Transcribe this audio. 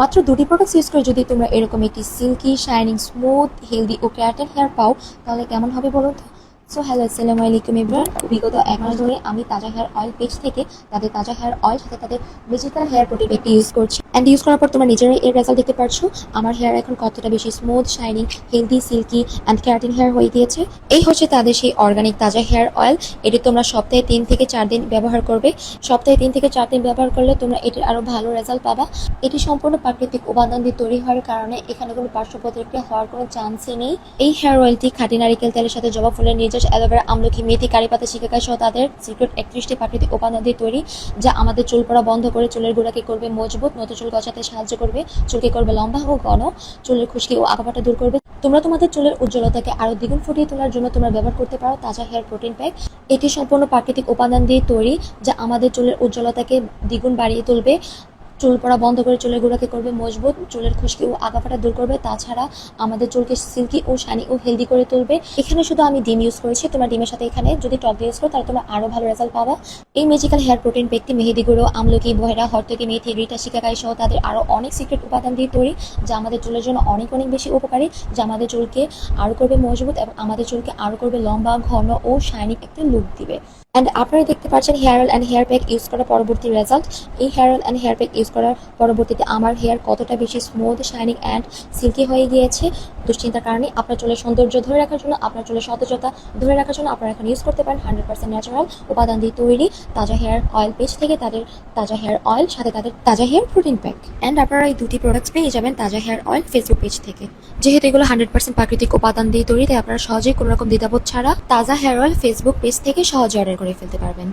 মাত্র দুটি products use করে যদি তোমরা এরকম একটি সিল্কি শাইনিং স্মুথ হেলদি ও ক্যারাটেন হেয়ার পাও, তাহলে কেমন হবে বলো তো? সো হ্যালো আসসালামু আলাইকুম এবার বিগত এক মাস ধরে আমি তাজা হেয়ার অয়েল পেজ থেকে তাদের তাজা হেয়ার অয়েল সাথে তাদের ভেজিটাল হেয়ার প্রোটিন একটি ইউজ করছি। অ্যান্ড ইউজ করার পর তোমরা নিজেরাই এর রেজাল্ট দেখতে পারছ। আমার হেয়ার এখন কতটা বেশি smooth shining healthy silky and keratin hair হয়ে গিয়েছে। এই হচ্ছে তাদের সেই অর্গানিক তাজা হেয়ার অয়েল এটি তোমরা সপ্তাহে তিন থেকে চার দিন ব্যবহার করবে। সপ্তাহে তিন থেকে চার দিন ব্যবহার করলে তোমরা এটির আরও ভালো রেজাল্ট পাবা। এটি সম্পূর্ণ প্রাকৃতিক উপাদান দিয়ে তৈরি হওয়ার কারণে এখানে কোনো পার্শ্ব প্রতিক্রিয়া হওয়ার কোনো চান্সই নেই। এই হেয়ার অয়েলটি খাঁটি নারিকেল তেলের সাথে জবা ফুলের নির্যাস অ্যালোভেরা আমলকি মেথি কারি পাতা সহ তাদের সিক্রেট একত্রিশটি প্রাকৃতিক উপাদান দিয়ে তৈরি, যা আমাদের চুল পড়া বন্ধ করে চুলের গোড়াকে করবে মজবুত, নতুন চুল গজাতে সাহায্য করবে, চুলকে করবে লম্বা ও ঘন, চুলের খুশকি ও আঁকাপাটা দূর করবে। তোমরা তোমাদের চুলের উজ্জ্বলতাকে আরও দ্বিগুণ ফুটিয়ে তোলার জন্য তোমরা ব্যবহার করতে পারো তাজা হেয়ার প্রোটিন প্যাক এটি সম্পূর্ণ প্রাকৃতিক উপাদান দিয়ে তৈরি, যা আমাদের চুলের উজ্জ্বলতাকে দ্বিগুণ বাড়িয়ে তুলবে। চুল পড়া বন্ধ করে চুলের গোড়াকে করবে মজবুত, চুলের খুশকি ও আগাফাটা দূর করবে। তাছাড়া আমাদের চুলকে সিল্কি ও শানি ও হেলদি করে তুলবে। এখানে শুধু আমি ডিম ইউজ করেছি, তোমার ডিমের সাথে এখানে যদি টক ইউজ করো, তাহলে তোমরা আরও ভালো রেজাল্ট পাবা। এই ম্যাজিক্যাল হেয়ার প্রোটিন ব্যক্তি মেহেদি গুঁড়ো, আমলকি, বহেরা, হরতকি, মেথি রিটা শিকাকাই সহ তাদের আরও অনেক সিক্রেট উপাদান দিয়ে তৈরি, যা আমাদের চুলের জন্য অনেক অনেক বেশি উপকারী, যা আমাদের চুলকে আরও করবে মজবুত এবং আমাদের চুলকে আরও করবে লম্বা, ঘন ও শাইনিং একটা লুক দিবে। অ্যান্ড আপনারা দেখতে পাচ্ছেন hair and hair pack use করার পরবর্তী রেজাল্ট এই hair and hair pack use করার পরবর্তীতে আমার হেয়ার কতটা বেশি স্মুথ শাইনিং অ্যান্ড সিল্কি হয়ে গিয়েছে, দুশ্চিন্তার কারণে আপনার চুলের সৌন্দর্য ধরে রাখার জন্য, আপনার চুলের সতেজতা ধরে রাখার জন্য আপনারা এখন ইউজ করতে পারেন হান্ড্রেড পার্সেন্ট ন্যাচারাল উপাদান দিয়ে তৈরি তাজা হেয়ার অয়েল পেজ থেকে তাদের তাজা হেয়ার অয়েল সাথে তাদের তাজা হেয়ার প্রোটিন প্যাক অ্যান্ড আপনারা এই দুটি প্রোডাক্টস পেয়ে যাবেন তাজা হেয়ার অয়েল ফেসবুক পেজ থেকে। যেহেতু এগুলো হান্ড্রেড পার্সেন্ট প্রাকৃতিক উপাদান দিয়ে তৈরি, তাই আপনারা সহজেই কোনো রকম দ্বিধাবোধ ছাড়া তাজা হেয়ার অয়েল ফেসবুক পেজ থেকে সহজে অর্ডার করে ফেলতে পারবেন।